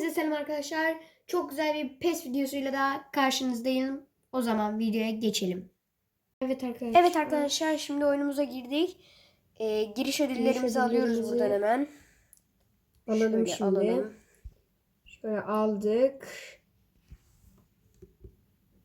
Hepinize selam arkadaşlar. Çok güzel bir PES videosuyla da karşınızdayım. O zaman videoya geçelim. Evet arkadaşlar. Evet arkadaşlar şimdi oyunumuza girdik. Ee, giriş ödüllerimizi alıyoruz ödüllerimizi buradan hemen. Alalım Şöyle şimdi. alalım. Şöyle aldık.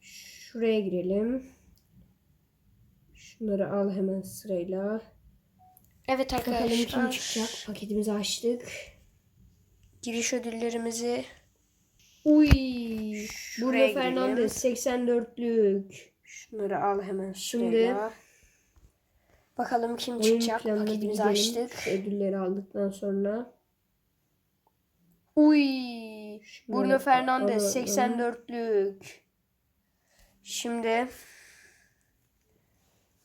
Şuraya girelim. Şunları al hemen sırayla. Evet Bakalım arkadaşlar. kim çıkacak. Paketimizi açtık. Giriş ödüllerimizi Uy. Bruno. Fernandes 84'lük. şunları al hemen Şimdi-. Bakalım kim çıkacak. planına bir Paketimizi gidelim. açtık. Ödülleri aldıktan sonra. Uy. Şunları Bruno Fernandes alalım. 84'lük. Şimdi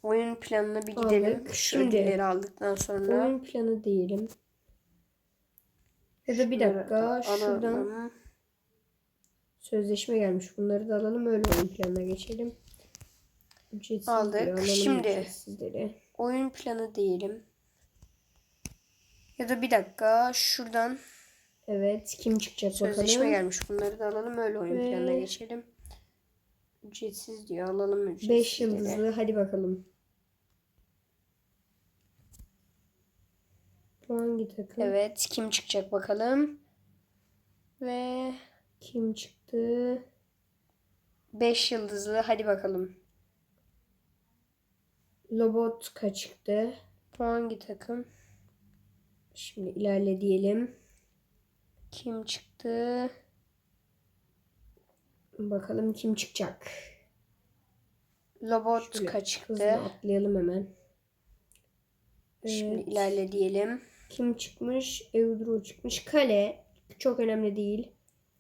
oyun planına bir gidelim. Aldık. Şu Şimdi- ödülleri aldıktan sonra. Oyun planı diyelim. Ya da bir dakika da şuradan alalım. sözleşme gelmiş. Bunları da alalım öyle oyun planına geçelim. Ücretsiz Aldık. Şimdi- ücretsizleri. Oyun planı diyelim. Ya da bir dakika şuradan Evet kim çıkacak sözleşme bakalım. gelmiş. Bunları da alalım öyle oyun Ve- planına geçelim. Ücretsiz diyor. Alalım ücretsiz. 5 yıldızlı hadi bakalım. Bu hangi takım? Evet. Kim çıkacak bakalım. Ve Kim çıktı? 5 yıldızlı. Hadi bakalım. Lobotka çıktı. Bu hangi takım? Şimdi ilerle diyelim. Kim çıktı? Bakalım kim çıkacak. Lobotka Şöyle Hızlı çıktı. atlayalım hemen. Şimdi Evet. ilerle diyelim. Kim çıkmış? Eudro çıkmış. Kale. Çok önemli değil.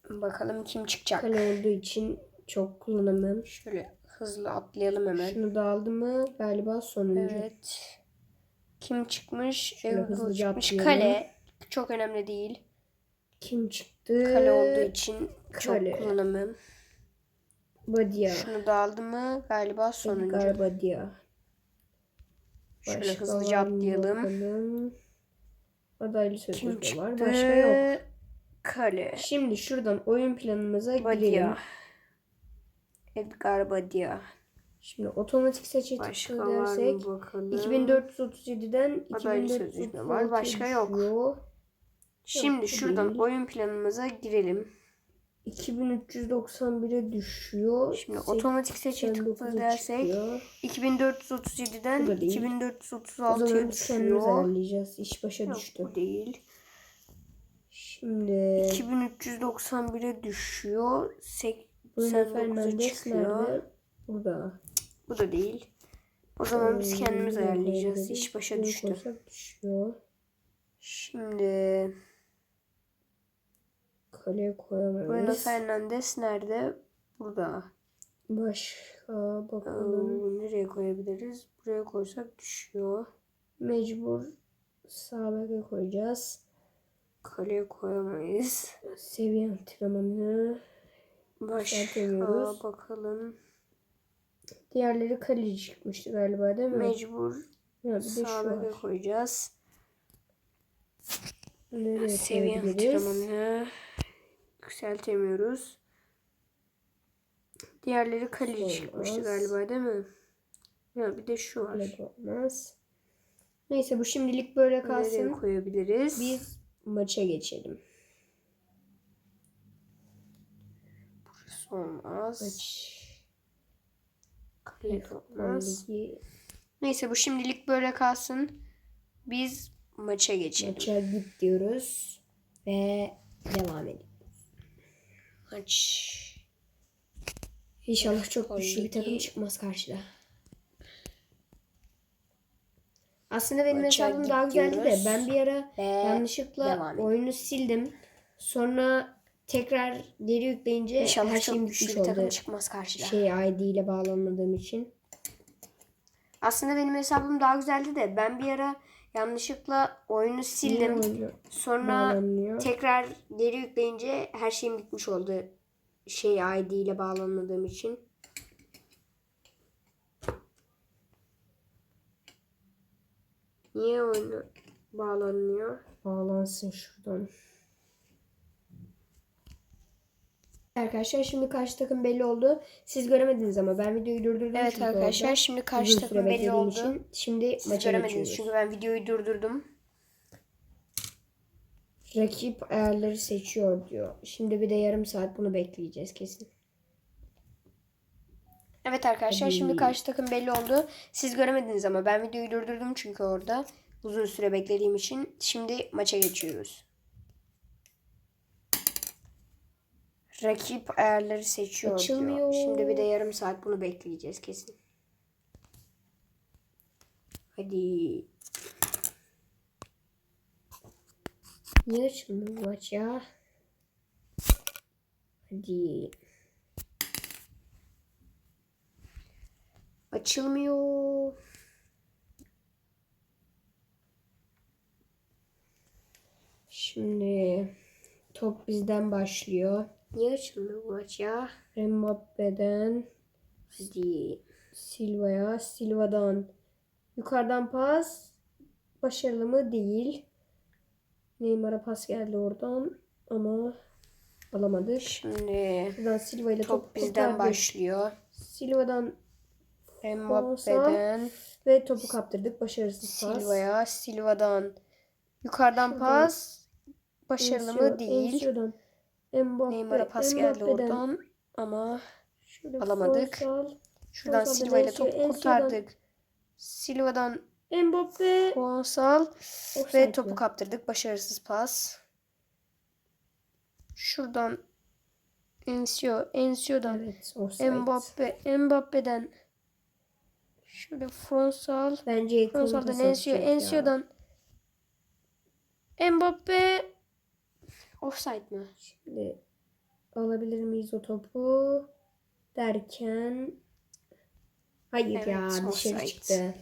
Bakalım kim çıkacak. Kale olduğu için çok kullanamam. Şöyle hızlı atlayalım hemen. Şunu da aldı mı? Galiba sonuncu. Evet. Kim çıkmış? Şöyle hızlıca çıkmış. atlayalım. Kale. Çok önemli değil. Kim çıktı? Kale olduğu için Kale. çok kullanamam. Badia. Şunu da aldı mı? Galiba sonuncu. Edgar Badia. Şöyle Başka hızlıca atlayalım. bakalım? Adaylı sözleşme var. Başka yok. Kale. Şimdi şuradan oyun planımıza girelim. Badia. Edgar Badia. Şimdi otomatik seçe Başka tıkla var dersek mı bakalım. 2437'den Adaylı 2436 sözleşme var. Başka yok. düşüyor. Şimdi Yok, şuradan oyun planımıza girelim. 2391'e düşüyor. Şimdi otomatik seçe tıkla 89'a dersek çıkıyor. 2437'den Bu da değil. O 2436'ya zaman biz kendimiz düşüyor. ayarlayacağız. İş başa Yok düştü. bu değil. Şimdi 2391'e düşüyor. Bruno 89'a Fernandes çıkıyor. nerede? Burada. Bu da değil. O zaman biz Ee, kendimiz nereye ayarlayacağız. İş başa düştü. Şimdi Kaleye Bruno koyamayız. Fernandes nerede? Burada. Başka Ee, bakalım. nereye koyabiliriz? Buraya koysak düşüyor. Mecbur sağ koyacağız. Kaleye koyamayız. Seviye antrenmanı. Başka Yükseltemiyoruz. bakalım. Diğerleri kaleci çıkmıştı galiba değil mi? Mecbur Ya sağ koyacağız. Nereye Seviye antrenmanı yükseltemiyoruz. Diğerleri kaleci Olmaz. çıkmıştı galiba değil mi? Ya bir de şu var. De olmaz. Neyse bu şimdilik böyle Nereye kalsın. koyabiliriz? Biz maça geçelim. Burası olmaz. Maç. Kale olmaz. Neyse bu şimdilik böyle kalsın. Biz maça geçelim. maça git diyoruz. Ve devam edelim. Maç. İnşallah çok güçlü bir takım çıkmaz karşıda. Aslında benim Maça hesabım daha güzeldi de gidiyoruz. ben bir ara Ve yanlışlıkla oyunu sildim. Sonra tekrar geri yükleyince İnşallah her şeyim bitmiş bir takım oldu. çıkmaz karşıda. Şey ID ile bağlanmadığım için. Aslında benim hesabım daha güzeldi de ben bir ara yanlışlıkla oyunu sildim. Sonra tekrar geri yükleyince her şeyim bitmiş oldu. Şey ID ile bağlanmadığım için. Niye oyunu bağlanmıyor? Bağlansın şuradan. Arkadaşlar şimdi karşı takım belli oldu. Siz göremediniz ama ben videoyu durdurdum. Evet arkadaşlar orada şimdi uzun karşı süre takım belli oldu. için Şimdi Siz maça göremediniz geçiyoruz. çünkü ben videoyu durdurdum. Rakip ayarları seçiyor diyor. Şimdi bir de yarım saat bunu bekleyeceğiz kesin. Evet arkadaşlar Hadi. şimdi karşı takım belli oldu. Siz göremediniz ama ben videoyu durdurdum çünkü orada uzun süre beklediğim için. Şimdi maça geçiyoruz. Rakip ayarları seçiyor Açılmıyor. diyor. Şimdi bir de yarım saat bunu bekleyeceğiz kesin. Hadi. Niye açılmıyor bu maç ya? Hadi. Açılmıyor. Şimdi top bizden başlıyor. Niye açılmıyor bu maç ya? Mbappe'den Hadi. Silva'ya, Silva'dan yukarıdan pas başarılı mı değil. Neymar'a pas geldi oradan ama alamadı. Şimdi Şuradan Silva ile top top bizden kurtardık. başlıyor. Silva'dan Mbappe'den ve topu kaptırdık. Başarısız pas. Silva'ya, Silva'dan yukarıdan Şuradan pas başarılı mı değil. Ensio'dan. Mbappe, Neymar'a pas geldi Mbappe'den. oradan ama Şöyle alamadık. Forsal, şuradan Silva ile Ensio, topu Ensio'dan kurtardık. Silva'dan Mbappe. Fonsal Offside ve topu mi? kaptırdık. Başarısız pas. Şuradan Ensio, Ensio'dan Evet. Mbappe, Mbappe'den şöyle Fonsal, Bence pas Ensio. Ensio'dan Mbappe offside mi? Şimdi alabilir miyiz o topu derken hayır Evet, ya dışarı offside. çıktı.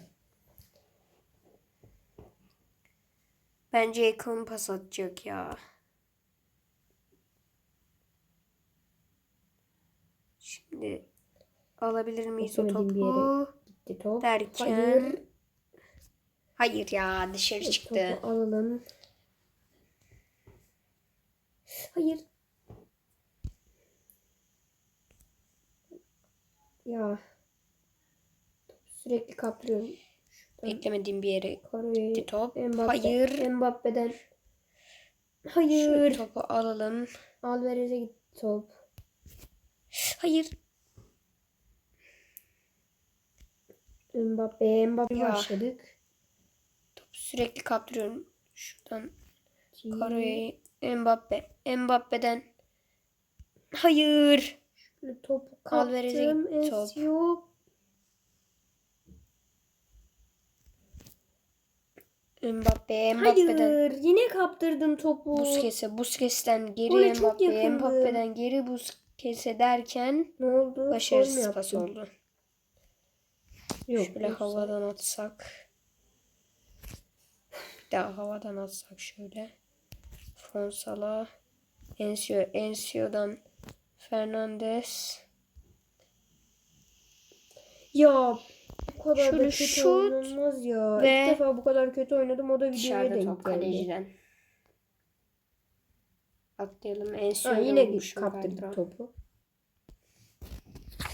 Bence yakın pas atacak ya. Şimdi alabilir miyiz o topu? Gitti top. Derken Hayır. Hayır ya dışarı çıktı. Topu alalım. Hayır. Ya. Sürekli kaptırıyorum. Şuradan Beklemediğim bir yere gitti top. Mbappe. Hayır. Mbappe'den. Şu Hayır. topu alalım. Alvarez'e gitti top. Hayır. Mbappe. Mbappe Ya. başladık. Topu sürekli kaptırıyorum. Şuradan Kore'ye Mbappe. Mbappe'den. Hayır. Şöyle topu kaptım. top. Ensio. Mbappe. Mbappe'den. Hayır. Yine kaptırdın topu. Busquets'e. Busquets'ten geri çok Mbappe. Mbappe'den geri Busquets'e derken Ne oldu? Başarısız pas oldu. Yok. Şöyle yoksa- havadan atsak. Bir daha havadan atsak şöyle. Fonsala. Ensio. Ensio'dan Fernandes. Ya bu kadar Şöyle da kötü şut oynanmaz ya. ve- İlk defa bu kadar kötü oynadım. O da videoya denk geldi. kaleciden. Atlayalım. Ha, Ensio'dan yine kaptırdık galiba. topu.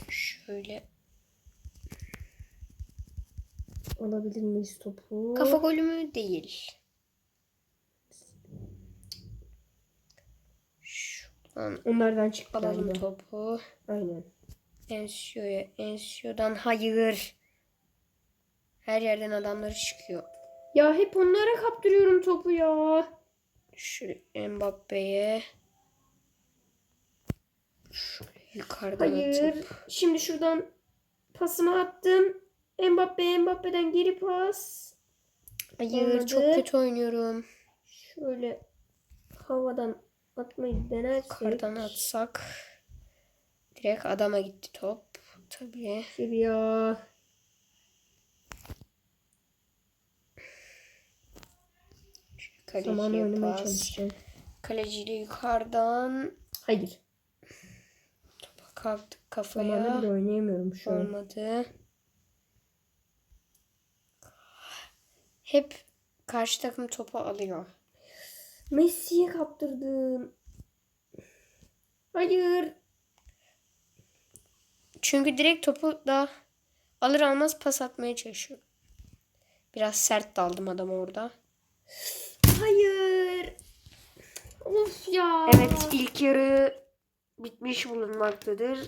Şöyle. Alabilir miyiz topu? Kafa golü mü? Değil. Onlardan çıktı alalım galiba. topu. Aynen. Ensio'ya. Ensio'dan hayır. Her yerden adamları çıkıyor. Ya hep onlara kaptırıyorum topu ya. Şöyle Mbappe'ye. Şöyle yukarıdan Hayır. atıp. Şimdi şuradan pasımı attım. Mbappe, Mbappe'den geri pas. Hayır Olmadı. çok kötü oynuyorum. Şöyle havadan atmayı denersek. Yukarıdan atsak. Direkt adama gitti top. Tabii. Ya. Zaman oynamaya çalışacağım. Kaleciyle yukarıdan Hayır. kalktık Zamanla bile kafaya. oynayamıyorum şu an. Olmadı. Hep karşı takım topu alıyor. Messi'ye kaptırdım. Hayır. Çünkü direkt topu da alır almaz pas atmaya çalışıyorum. Biraz sert daldım adama orada. Hayır. Of ya. Evet ilk yarı bitmiş bulunmaktadır.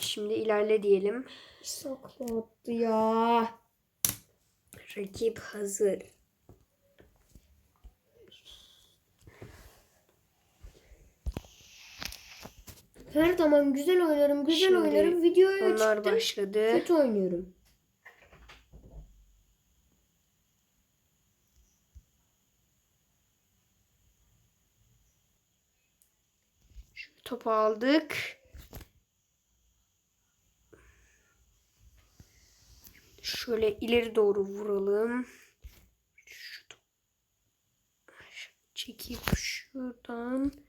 Şimdi ilerle diyelim. Saklattı ya. Rakip hazır. Her zaman güzel oynarım, güzel Şimdi oynarım. Videoya Onlar çıktım. başladı. Kötü oynuyorum. Topu aldık. Şöyle ileri doğru vuralım. Şu Çekip şuradan.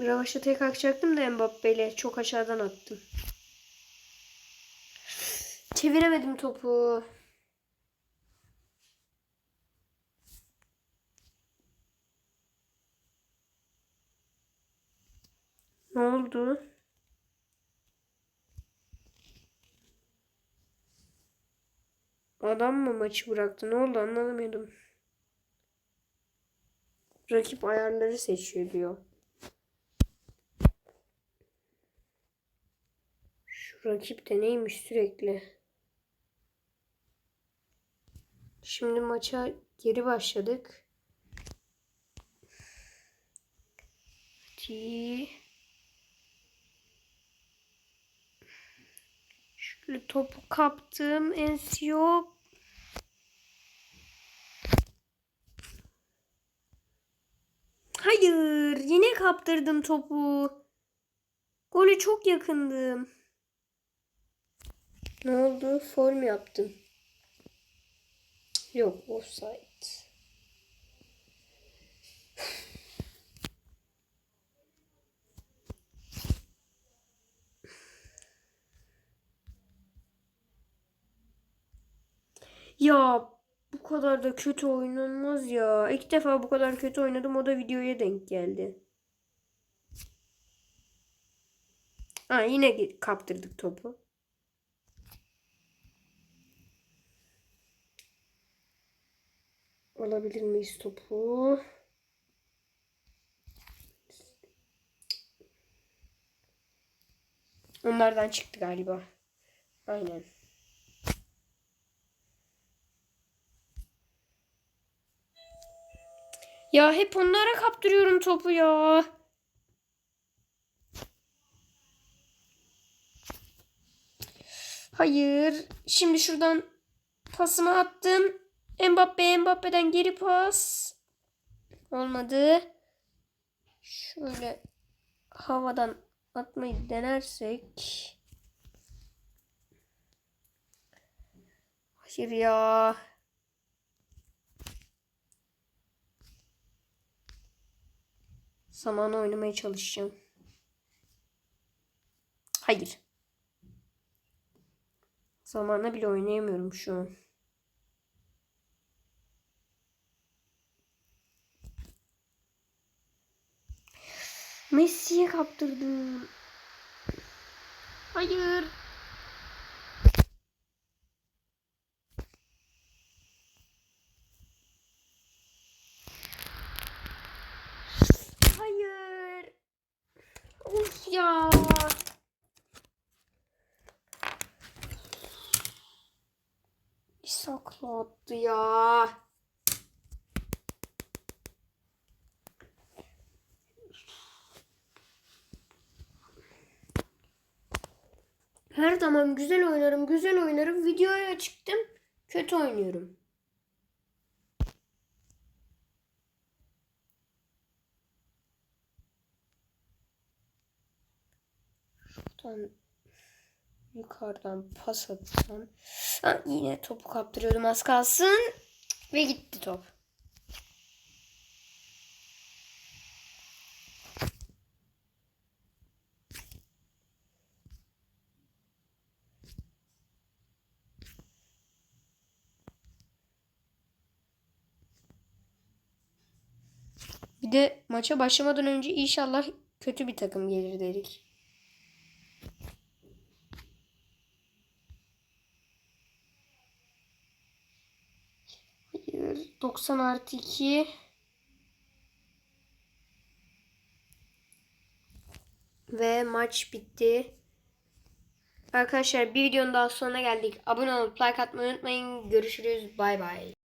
Ravaşata'ya kalkacaktım da Mbappe'yle çok aşağıdan attım. Çeviremedim topu. Ne oldu? Adam mı maçı bıraktı? Ne oldu anlamadım. Rakip ayarları seçiyor diyor. Rakip de neymiş sürekli. Şimdi maça geri başladık. Hadi. Şöyle topu kaptım. Ensio. Hayır. Yine kaptırdım topu. Gole çok yakındım. Ne oldu? Foul mu yaptım? Yok offside. Ya bu kadar da kötü oynanmaz ya. İlk defa bu kadar kötü oynadım. O da videoya denk geldi. Ha yine kaptırdık topu. Alabilir miyiz topu? Onlardan çıktı galiba. Aynen. Ya hep onlara kaptırıyorum topu ya. Hayır. Şimdi şuradan pasımı attım. Mbappe, Mbappe'den geri pas. Olmadı. Şöyle havadan atmayı denersek. Hayır ya. Zamanı oynamaya çalışacağım. Hayır. Zamanla bile oynayamıyorum şu an. Messi'ye kaptırdım. Hayır. Hayır. Of ya. Saklattı ya. Her zaman güzel oynarım, güzel oynarım. Videoya çıktım. Kötü oynuyorum. Buradan yukarıdan pas atsam. Ha, yine topu kaptırıyordum az kalsın. Ve gitti top. Bir de maça başlamadan önce inşallah kötü bir takım gelir dedik. Hayır. 90 artı 2. Ve maç bitti. Arkadaşlar bir videonun daha sonuna geldik. Abone olup like atmayı unutmayın. Görüşürüz. Bay bay.